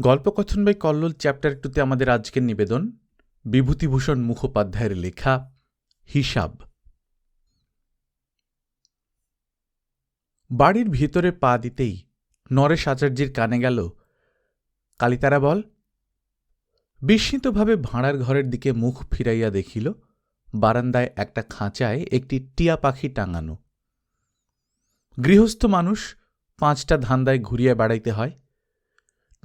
গল্পকথন by Kallol chapter টুতে আমাদের আজকের নিবেদন, বিভূতিভূষণ মুখোপাধ্যায়ের লেখা, হিসাব। বাড়ির ভিতরে পা দিতেই নরেশ আচার্যের কানে গেল, কালিতারা বল। বিস্মিতভাবে ভাঁড়ার ঘরের দিকে মুখ ফিরাইয়া দেখিল, বারান্দায় একটা খাঁচায় একটি টিয়া পাখি টাঙানো। গৃহস্থ মানুষ পাঁচটা ধান্দায় ঘুরিয়া বেড়াইতে হয়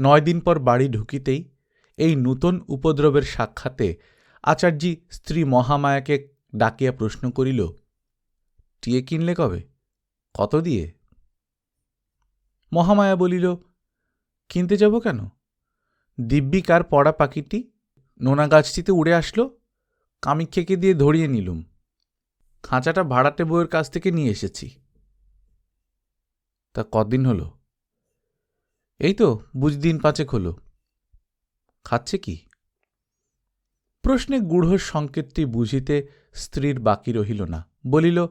নয় দিন পর বাড়ি ঢুকিতেই এই নূতন উপদ্রবের সাক্ষাতে আচার্যি স্ত্রী মহামায়াকে ডাকিয়া প্রশ্ন করিল, টিয়ে কিনলে কবে? কত দিয়ে? মহামায়া বলিল, কিনতে যাব কেন? দিব্যি কার পড়া পাখিটি? নোনা গাছটিতে উড়ে আসলো? কামিক্ষেকে দিয়ে ধরিয়ে নিলুম। খাঁচাটা ভাড়াটে বউয়ের কাছ থেকে নিয়ে এসেছি। তা কদিন হলো? এই তো, বুঝ দিন পাঁচেক হলো। খাচ্ছে কি? প্রশ্নে গূঢ় সংকেতটি বুঝিতে স্ত্রীর বাকি রহিল না, বলিল,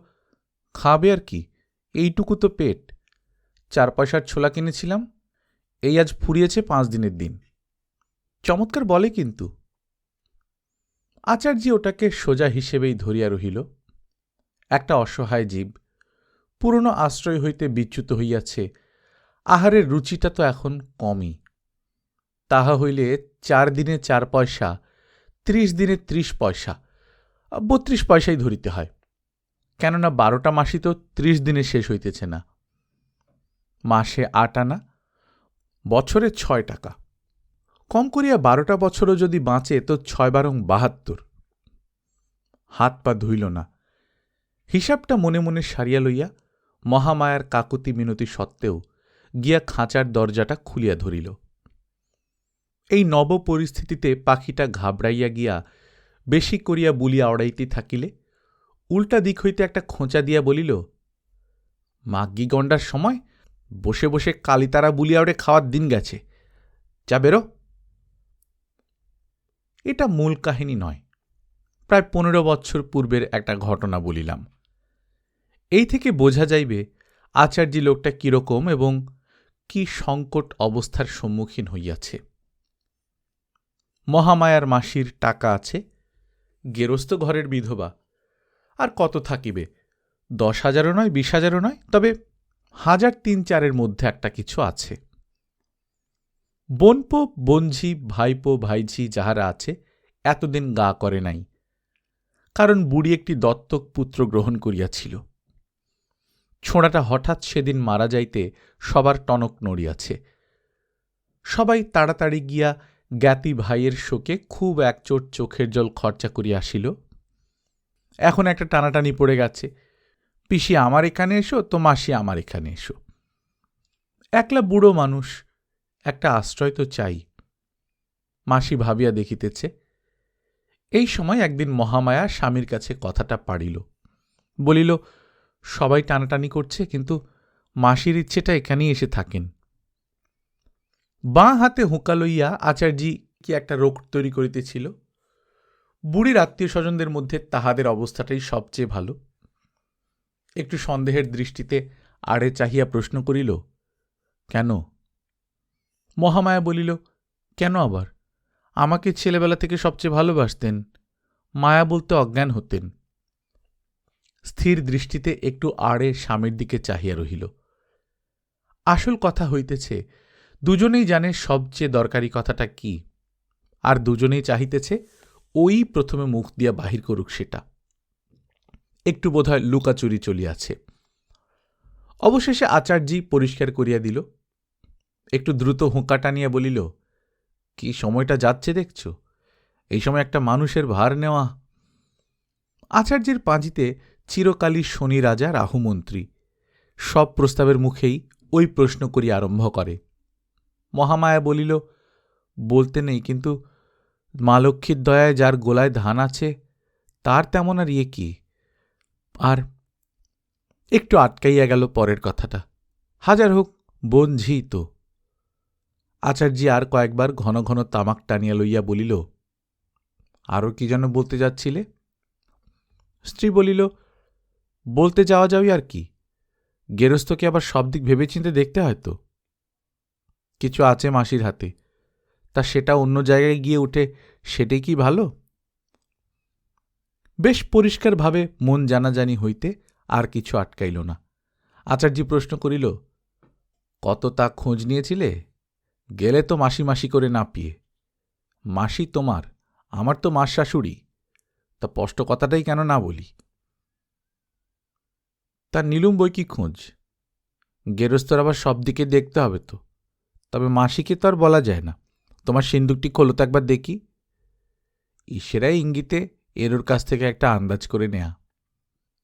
খাবে আর কি? এইটুকু তো পেট। চার পয়সার ছোলা কিনেছিলাম, এই আজ ফুরিয়েছে পাঁচ দিনের দিন। চমৎকার বলে কিন্তু। আচার্যি ওটাকে সোজা হিসেবেই ধরিয়া রহিল। একটা অসহায় জীব, পুরনো আশ্রয় হইতে বিচ্যুত হইয়াছে আহারের রুচিটা তো এখন কমই। তাহা হইলে চার দিনে চার পয়সা, ত্রিশ দিনে ত্রিশ পয়সা, বত্রিশ পয়সাই ধরিতে হয়। কেননা বারোটা মাসই তো ত্রিশ দিনে শেষ হইতেছে না। মাসে আট আনা, বছরে ছয় টাকা। কম করিয়া বারোটা বছরও যদি বাঁচে তো ছয় বারং বাহাত্তর। হাত পা ধুইল না। হিসাবটা মনে মনে সারিয়া লইয়া মহামায়ার কাকুতি মিনতি সত্ত্বেও গিয়া খাঁচার দরজাটা খুলিয়া ধরিল। এই নব পরিস্থিতিতে পাখিটা ঘাবড়াইয়া গিয়া বেশি করিয়া বুলিয়া অড়াইতে থাকিলে উল্টা দিক হইতে একটা খোঁচা দিয়া বলিল মাগ্গি গণ্ডার সময় বসে বসে কালিতারা বুলিয়া ওড়ে খাওয়ার দিন গেছে। যা বেরো। এটা মূল কাহিনী নয়। প্রায় পনেরো বৎসর পূর্বের একটা ঘটনা বলিলাম। এই থেকে বোঝা যাইবে আচার্যি লোকটা কীরকম এবং কি সংকট অবস্থার সম্মুখীন হইয়াছে? মহামায়ার মাসির টাকা আছে গেরস্ত ঘরের বিধবা। আর কত থাকিবে? দশ হাজারও নয়, বিশ হাজারও নয়, তবে হাজার তিন চারের মধ্যে একটা কিছু আছে। বোনপো, বনঝি, ভাইপো, ভাইঝি যাহারা আছে, এতদিন গা করে নাই। কারণ বুড়ি একটি দত্তক পুত্র গ্রহণ করিয়াছিল। ছোঁড়াটা হঠাৎ সেদিন মারা যাইতে সবার টনক নড়িয়াছে। সবাই তাড়াতাড়ি গিয়া জ্ঞাতি ভাইয়ের শোকে খুব একচোট চোখের জল খরচা করিয়া আসিল। এখন একটা টানাটানি পড়ে গেছে। পিসি আমার এখানে এসো, তো মাসি আমার এখানে এসো। একলা বুড়ো মানুষ, একটা আশ্রয় তো চাই, মাসি ভাবিয়া দেখিতেছে। এই সময় একদিন মহামায়া স্বামীর কাছে কথাটা পাড়িল। বলিল সবাই টানাটানি করছে, কিন্তু মাসির ইচ্ছেটা এখানেই এসে থাকেন। বাঁ হাতে হুঁকা লইয়া আচার্যি কি একটা রোগ তৈরি করিতেছিল? বুড়ির আত্মীয় স্বজনদের মধ্যে তাহাদের অবস্থাটাই সবচেয়ে ভালো। একটু সন্দেহের দৃষ্টিতে আড়ে চাহিয়া প্রশ্ন করিল, কেন? মহামায়া বলিল, কেন আবার? আমাকে ছেলেবেলা থেকে সবচেয়ে ভালোবাসতেন। মায়া বলতে অজ্ঞান হতেন। স্থির দৃষ্টিতে একটু আড়ে স্বামীর দিকে চাহিয়া রহিল। আসল কথা হইতেছে, দুজনেই জানে সবচেয়ে দরকারি কথাটা কি, আর দুজনেই চাহিতেছে, ওই প্রথমে মুখ দিয়া বাহির করুক সেটা। একটু বোধহয় লুকাচুরি চলিয়াছে। অবশেষে আচার্যি পরিষ্কার করিয়া দিল। একটু দ্রুত হুঁকা টানিয়া বলিল, কি সময়টা যাচ্ছে দেখছ? এই সময় একটা মানুষের ভার নেওয়া। আচার্যের পাঁজিতে চিরকালই শনি রাজা রাহুমন্ত্রী সব প্রস্তাবের মুখেই ওই প্রশ্ন করি আরম্ভ করে। মহামায়া বলিল, বলতে নেই, কিন্তু মা লক্ষ্মীর দয়ায় যার গোলায় ধান আছে, তার তেমন আর ইয়ে কি? আর একটু আটকাইয়া গেল পরের কথাটা। হাজার হোক, বোন ঝি তো আচার্যি আর কয়েকবার ঘন ঘন তামাক টানিয়া লইয়া বলিল আরও কি যেন বলতে যাচ্ছিলে? স্ত্রী বলিল বলতে যাওয়া যাওই আর কি। গেরস্থকে আবার সব দিক ভেবেচিন্তে দেখতে হয় তো। কিছু আছে মাসির হাতে। তা সেটা অন্য জায়গায় গিয়ে উঠে সেটাই কি ভালো? বেশ পরিষ্কারভাবে মন জানাজানি হইতে আর কিছু আটকাইল না। আচার্যি প্রশ্ন করিল, কত তা খোঁজ নিয়েছিলে? গেলে তো মাসি মাসি করে না পিয়ে মাসি তোমার, আমার তো মাস শাশুড়ি। তা স্পষ্ট কথাটাই কেন না বলি? তার নীলুম বই কি খোঁজ? গেরস্তর আবার সব দিকে দেখতে হবে তো। তবে মাসিকে তো আর বলা যায় না। তোমার সিন্দুকটি খোলো তো একবার দেখি। ঈশ্বরাই ইঙ্গিতে এরোর কাছ থেকে একটা আন্দাজ করে নেয়া।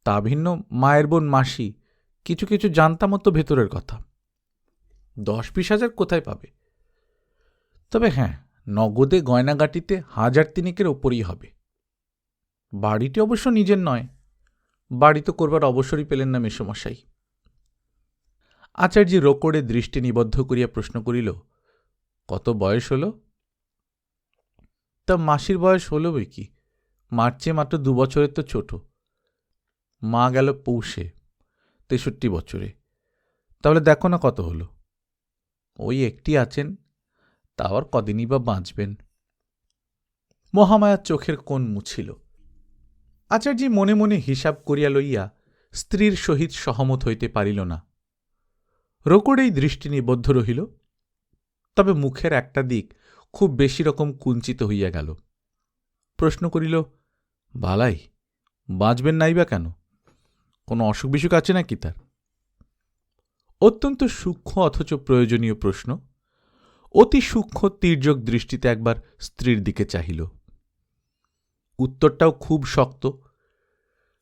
তা ভিন্ন মায়ের বোন মাসি কিছু কিছু জানতামও তো ভেতরের কথা। দশ বিশ হাজার কোথায় পাবে? তবে হ্যাঁ নগদে গয়নাগাটিতে হাজার তিনেকের ওপরই হবে। বাড়িটি অবশ্য নিজের নয়। বাড়ি তো করবার অবসরই পেলেন না মেসমশাই। আচার্যি রোকড়ে দৃষ্টি নিবদ্ধ করিয়া প্রশ্ন করিল, কত বয়স হল? তা মাসির বয়স হলো বই কি? মার্চে মাত্র দু বছরের তো ছোট। মা গেল পৌষে, তেষট্টি বছরে। তাহলে দেখো না কত হলো? ওই একটি আছেন তাও আর কদিনই বা বাঁচবেন। মহামায়ার চোখের কোণ মুছিল। আচার্যি মনে মনে হিসাব করিয়া লইয়া স্ত্রীর সহিত সহমত হইতে পারিল না। রোকড়েই দৃষ্টি নিবদ্ধ রহিল। তবে মুখের একটা দিক খুব বেশি রকম কুঞ্চিত হইয়া গেল। প্রশ্ন করিল, বালাই, বাঁচবেন নাই বা কেন? কোনো অসুখ বিসুখ আছে নাকি তার? অত্যন্ত সূক্ষ্ম অথচ প্রয়োজনীয় প্রশ্ন। অতি সূক্ষ্ম তীর্যক দৃষ্টিতে একবার স্ত্রীর দিকে চাহিল। উত্তরটাও খুব শক্ত।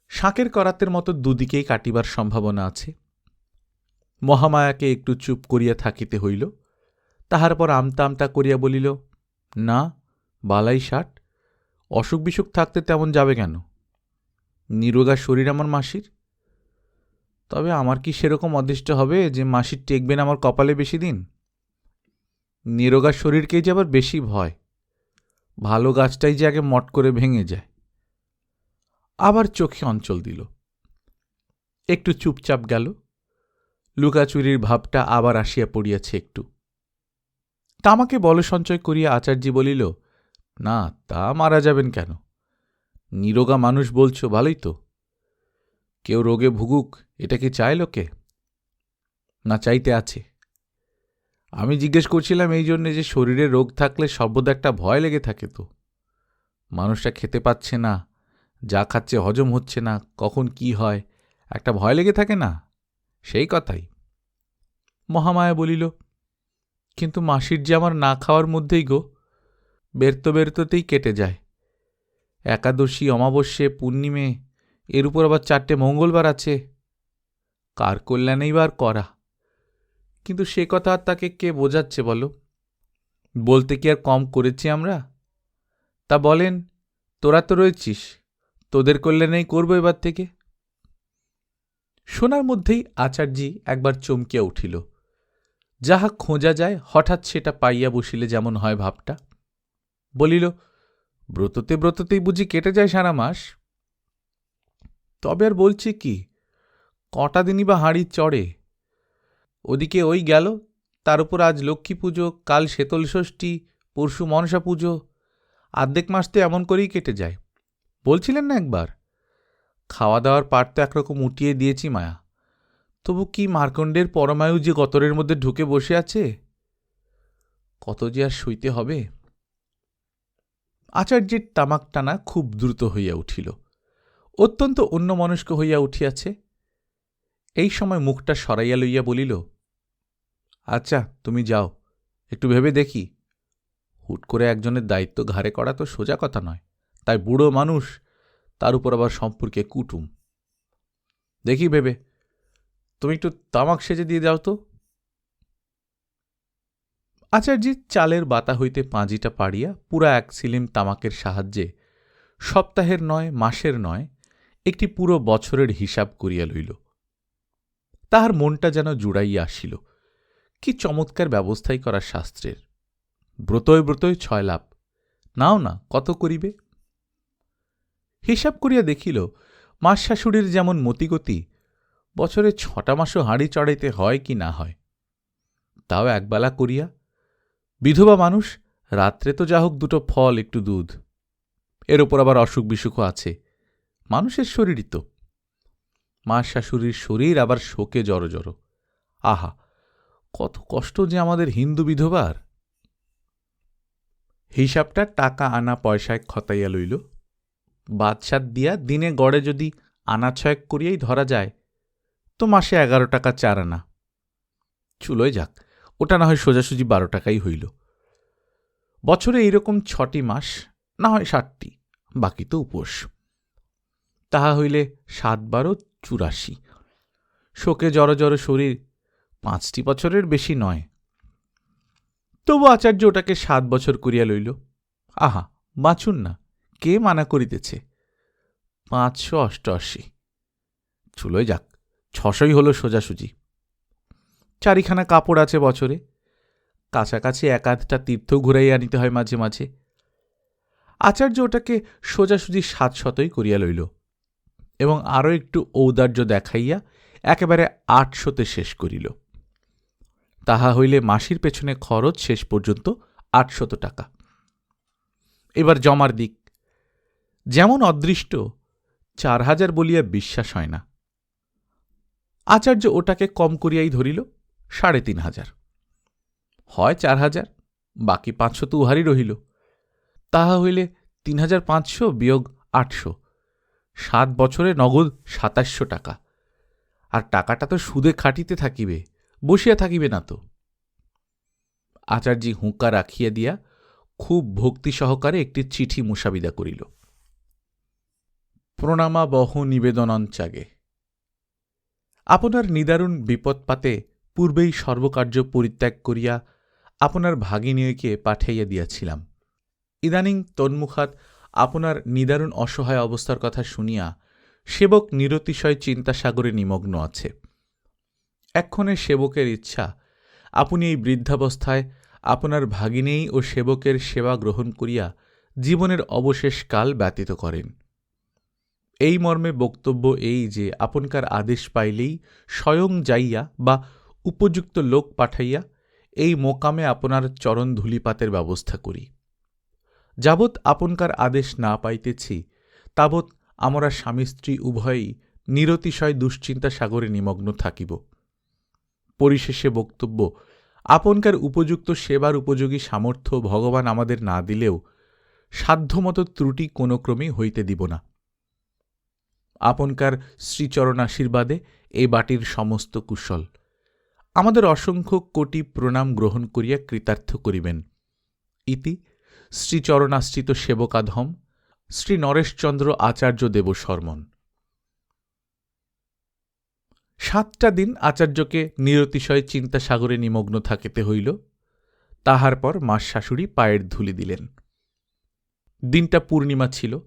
শাঁকের করাতের মতো দুদিকেই কাটিবার সম্ভাবনা আছে। মহামায়াকে একটু চুপ করিয়া থাকিতে হইল। তাহার পর আমতা আমতা করিয়া বলিল, না, বালাই ষাট অসুখ বিসুখ থাকতে তেমন যাবে কেন? নিরোগা শরীর আমার মাসির। তবে আমার কি সেরকম অদৃষ্ট হবে যে মাসির টেকবেন আমার কপালে বেশি দিন? নিরোগা শরীরকেই যে আবার বেশি ভয়। ভালো গাছটাই যে আগে মট করে ভেঙে যায়। আবার চোখে অঞ্চল দিল। একটু চুপচাপ গেল। লুকাচুরির ভাবটা আবার আসিয়া পড়িয়াছে একটু। তামাকে বল সঞ্চয় করিয়া আচার্যি বলিল, না, তা মারা যাবেন কেন? নিরোগা মানুষ বলছো, ভালোই তো। কেউ রোগে ভুগুক, এটা কি চায় লোকে? না, চাইতে আছে। আমি জিজ্ঞেস করছিলাম এই জন্যে যে শরীরে রোগ থাকলে সর্বদা একটা ভয় লেগে থাকে তো। মানুষটা খেতে পাচ্ছে না, যা খাচ্ছে হজম হচ্ছে না, কখন কি হয়, একটা ভয় লেগে থাকে না? সেই কথাই। মহামায়া বলিল, কিন্তু মাসির যে আমার না খাওয়ার মধ্যেই গো, বেরতো বেরতোতেই কেটে যায়। একাদশী, অমাবস্যে, পূর্ণিমে, এর উপর আবার চারটে মঙ্গলবার আছে। কার কল্যাণেই বার করা? কিন্তু সে কথা তাকে কে বোঝাচ্ছে বলো? বলতে কি আর কম করেছি আমরা? তা বলেন, তোরা তো রয়েছিস, তোদের কল্যাণেই করব এবার থেকে। শোনার মধ্যেই আচার্যি একবার চমকিয়া উঠিল। যাহা খোঁজা যায়, হঠাৎ সেটা পাইয়া বসিলে যেমন হয় ভাবটা। বলিল, ব্রততে ব্রততেই বুঝি কেটে যায় সারা মাস। তবে আর বলছি কি, কটা দিনই বা হাঁড়ি চড়ে ওদিকে ওই গেল, তার উপর আজ লক্ষ্মী পুজো, কাল শীতল ষষ্ঠী, পরশু মনসা পুজো। আর্ধেক মাস তো এমন করেই কেটে যায়। বলছিলেন না একবার? খাওয়া দাওয়ার পাট তো একরকম উঠিয়ে দিয়েছি মায়া। তবু কি মার্কণ্ডের পরমায়ু যে গতরের মধ্যে ঢুকে বসে আছে? কত যে আর সইতে হবে? আচার্যের তামাক টানা খুব দ্রুত হইয়া উঠিল। অত্যন্ত অন্যমনস্ক হইয়া উঠিয়াছে। এই সময় মুখটা সরাইয়া লইয়া বলিল আচ্ছা তুমি যাও। একটু ভেবে দেখি। হুট করে একজনের দায়িত্ব ঘাড়ে করা তো সোজা কথা নয়। তাই বুড়ো মানুষ, তার উপর আবার সম্পর্কে কুটুম। দেখি ভেবে। তুমি একটু তামাক সেজে দিয়ে দাও তো। আচার্যি চালের বাতা হইতে পাঁজিটা পাড়িয়া পুরা এক সিলিম তামাকের সাহায্যে সপ্তাহের নয়, মাসের নয়, একটি পুরো বছরের হিসাব করিয়া লইল। তাহার মনটা যেন জুড়াইয়া আসিল। কি চমৎকার ব্যবস্থাই করা শাস্ত্রের। ব্রতয় ব্রতয় ছয় লাভ। নাও না, কত করিবে? হিসাব করিয়া দেখিল, মাস শাশুড়ির যেমন মতিগতি, বছরে ছটা মাসও হাঁড়ি চড়াইতে হয় কি না হয়। তাও একবেলা করিয়া, বিধবা মানুষ, রাত্রে তো যা হোক দুটো ফল, একটু দুধ। এর ওপর আবার অসুখ বিসুখও আছে। মানুষের শরীরই তো। মা শাশুড়ির শরীর আবার শোকে জড়ো জড়ো। আহা কত কষ্ট যে আমাদের হিন্দু বিধবার। হিসাবটা টাকা আনা পয়সায় খতাইয়া লইল। বাদশাত দিয়া দিনে গড়ে যদি আনা ছয়েক করিয়াই ধরা যায়, তো মাসে এগারো টাকা চার আনা। চুলোয় যাক, ওটা না হয় সোজাসুজি বারো টাকাই হইল। বছরে এইরকম ছটি মাস, না হয় ষাটটি বাকি তো উপোস। তাহা হইলে সাত বারো চুরাশি। শোকে জড়ো জড়ো শরীর পাঁচটি বছরের বেশি নয়। তবু আচার্য ওটাকে সাত বছর করিয়া লইল। আহা বাঁচুন না, কে মানা করিতেছে? পাঁচশো অষ্টআশি। চুলোয় যাক, ছশোই হল সোজাসুজি। চারিখানা কাপড় আছে বছরে। কাছাকাছি এক আধটা তীর্থ ঘুরাইয়া আনিতে হয় মাঝে মাঝে। আচার্য ওটাকে সোজাসুজি সাতশতই করিয়া লইল এবং আরও একটু ঔদার্য দেখাইয়া একেবারে আটশোতে শেষ করিল। তাহা হইলে মাসির পেছনে খরচ শেষ পর্যন্ত আটশত টাকা। এবার জমার দিক। যেমন অদৃষ্ট, চার হাজার বলিয়া বিশ্বাস হয় না। আচার্য ওটাকে কম করিয়াই ধরিল, সাড়ে তিন হাজার। হয় চার হাজার, বাকি পাঁচশো তো উহারই রহিল। তাহা হইলে তিন হাজার পাঁচশো বিয়োগ আটশো। সাত বছরে নগদ সাতাশশো টাকা। আর টাকাটা তো সুদে খাটিতে থাকিবে। বসিয়া থাকিবে না তো। আচার্যি হুঁকা রাখিয়া দিয়া খুব ভক্তি সহকারে একটি চিঠি মুসাবিদা করিল। প্রণামা বহ নিবেদনঞ্চাগে আপনার নিদারুণ বিপদপাতে পূর্বেই সর্বকার্য পরিত্যাগ করিয়া আপনার ভাগিনীয়কে পাঠাইয়া দিয়াছিলাম। ইদানিং তন্মুখাত আপনার নিদারুণ অসহায় অবস্থার কথা শুনিয়া সেবক নিরতিশয় চিন্তাসাগরে নিমগ্ন আছে। এক্ষণে সেবকের ইচ্ছা। আপনি এই বৃদ্ধাবস্থায় আপনার ভাগিনেই ও সেবকের সেবা গ্রহণ করিয়া জীবনের অবশেষ কাল ব্যতীত করেন। এই মর্মে বক্তব্য এই যে, আপনকার আদেশ পাইলেই স্বয়ং যাইয়া বা উপযুক্ত লোক পাঠাইয়া এই মোকামে আপনার চরণ ধূলিপাতের ব্যবস্থা করি। যাবৎ আপনকার আদেশ না পাইতেছি, তাবৎ আমরা স্বামী স্ত্রী উভয়ই নিরতিশয় দুশ্চিন্তা সাগরে নিমগ্ন থাকিব। পরিশেষে বক্তব্য, আপনকার উপযুক্ত সেবার উপযোগী সামর্থ্য ভগবান আমাদের না দিলেও সাধ্যমতো ত্রুটি কোনো ক্রমেই হইতে দিব না। আপনকার শ্রীচরণ আশীর্বাদে এই বাটির সমস্ত কুশল। আমাদের অসংখ্য কোটি প্রণাম গ্রহণ করিয়া কৃতার্থ করিবেন। ইতি শ্রীচরণাশ্রিত সেবকাধম শ্রী নরেশচন্দ্র আচার্য দেব শর্মন সাতটা দিন আচার্যকে নিরতিশয় চিন্তা সাগরে নিমগ্ন থাকিতে হইল। তাহার পর মা শাশুড়ি পায়ের ধুলি দিলেন। দিনটা পূর্ণিমা ছিল।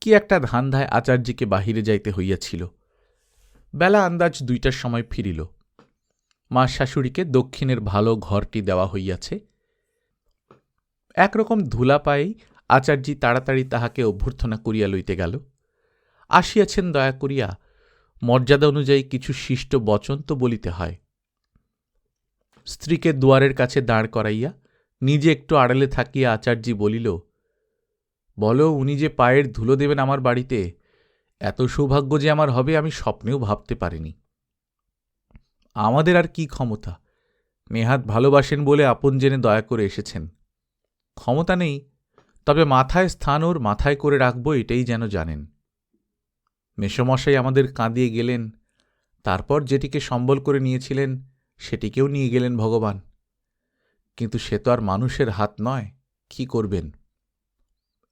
কি একটা ধান্ধায় আচার্যকে বাহিরে যাইতে হইয়াছিল। বেলা আন্দাজ দুইটার সময় ফিরিল। মা শাশুড়িকে দক্ষিণের ভালো ঘরটি দেওয়া হইয়াছে। একরকম ধুলা পায়েই আচার্যি তাড়াতাড়ি তাহাকে অভ্যর্থনা করিয়া লইতে গেল। আসিয়াছেন দয়া করিয়া মর্যাদা অনুযায়ী কিছু শিষ্ট বচন তো বলিতে হয়। স্ত্রীকে দুয়ারের কাছে দাঁড় করাইয়া নিজে একটু আড়ালে থাকিয়া আচার্যি বলিল, বলো, উনি যে পায়ের ধুলো দেবেন আমার বাড়িতে, এত সৌভাগ্য যে আমার হবে আমি স্বপ্নেও ভাবতে পারিনি। আমাদের আর কি ক্ষমতা? নেহাত ভালোবাসেন বলে আপন জেনে দয়া করে এসেছেন। ক্ষমতা নেই, তবে মাথায় স্থান ওর মাথায় করে রাখব এটাই যেন জানেন। মেসমশাই আমাদের কাঁদিয়ে গেলেন, তারপর যেটিকে সম্বল করে নিয়েছিলেন, সেটিকেও নিয়ে গেলেন ভগবান। কিন্তু সে তো আর মানুষের হাত নয়, কি করবেন?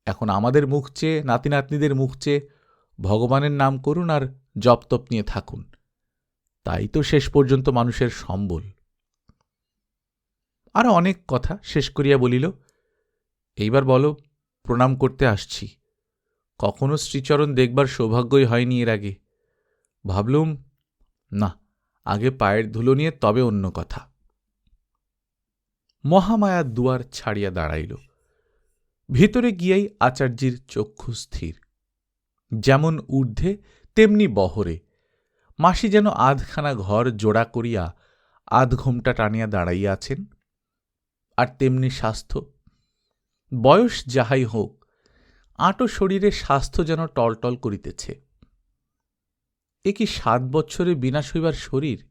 এখন আমাদের মুখ চেয়ে নাতি নাতনিদের মুখ চেয়ে ভগবানের নাম করুন আর জপতপ নিয়ে থাকুন। তাই তো শেষ পর্যন্ত মানুষের সম্বল। আর অনেক কথা শেষ করিয়া বলিল, এইবার বলো, প্রণাম করতে আসছি। কখনো শ্রীচরণ দেখবার সৌভাগ্যই হয়নি এর আগে। ভাবলুম, না, আগে পায়ের ধুলো নিয়ে তবে অন্য কথা। মহামায়া দুয়ার ছাড়িয়া দাঁড়াইল। ভিতরে গিয়াই আচার্যির চক্ষু স্থির। যেমন ঊর্ধ্বে, তেমনি বহরে। মাসি যেন আধখানা ঘর জোড়া করিয়া আধ ঘোমটা টানিয়া দাঁড়াইয়া আছেন আর তেমনি স্বাস্থ্য। বয়স যাহাই হোক আঁটো শরীরে স্বাস্থ্য যেন টলটল করিতেছে। এ কি সাত বছরে বিনাশ হইবার শরীর?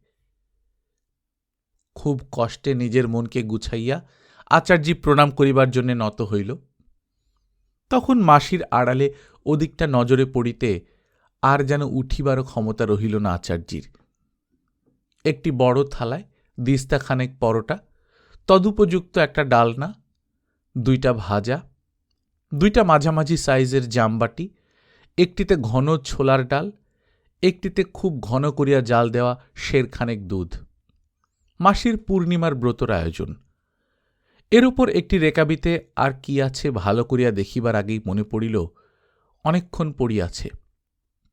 খুব কষ্টে নিজের মনকে গুছাইয়া আচার্যি প্রণাম করিবার জন্যে নত হইল। তখন মাসির আড়ালে ওদিকটা নজরে পড়িতে আর যেন উঠিবারও ক্ষমতা রহিল না আচার্যির। একটি বড় থালায় দিস্তাখানেক পরোটা, তদুপযুক্ত একটা ডালনা, দুইটা ভাজা দুইটা মাঝামাঝি সাইজের জামবাটি একটিতে ঘন ছোলার ডাল, একটিতে খুব ঘন করিয়া জাল দেওয়া শেরখানেক দুধ। মাসির পূর্ণিমার ব্রতর আয়োজন। এর উপর একটি রেকাবিতে আর কি আছে ভালো করিয়া দেখিবার আগেই মনে পড়িল, অনেকক্ষণ পড়িয়াছে।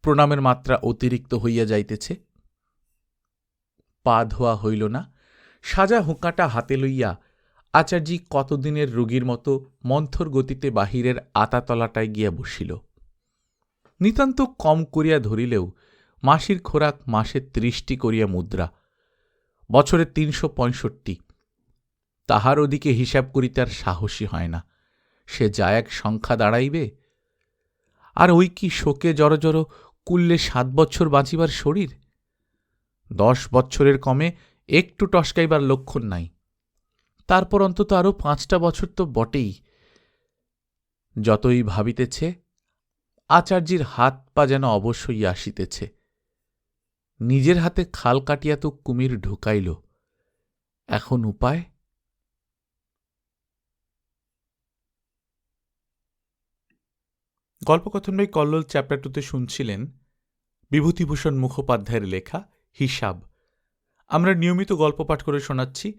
প্রণামের মাত্রা অতিরিক্ত হইয়া যাইতেছে। পা ধোয়া হইল না। সাজা হুঁকাটা হাতে লইয়া আচার্যি কতদিনের রোগীর মতো মন্থর গতিতে বাহিরের আতাতলাটায় গিয়া বসিল। নিতান্ত কম করিয়া ধরিলেও মাসির খোরাক মাসে ত্রিশটি করিয়া মুদ্রা, বছরে তিনশো পঁয়ষট্টি। তাহার ওদিকে হিসাব করিতে আর সাহসী হয় না। সে যা এক সংখ্যা দাঁড়াইবে? আর ওই কি শোকে জড়ো জড়ো কুল্লে সাত বছর বাঁচিবার শরীর? দশ বছরের কমে একটু টসকাইবার লক্ষণ নাই। তারপর অন্তত আরও পাঁচটা বছর তো বটেই। যতই ভাবিতেছে, আচার্যির হাত পা যেন অবশ্যই আসিতেছে। নিজের হাতে খাল কাটিয়া তো কুমির ঢুকাইল। এখন উপায়? গল্পকথন বই কল্লোল চ্যাপ্টার টুতে শুনছিলেন বিভূতিভূষণ মুখোপাধ্যায়ের লেখা হিসাব। আমরা নিয়মিত গল্প পাঠ করে শোনাচ্ছি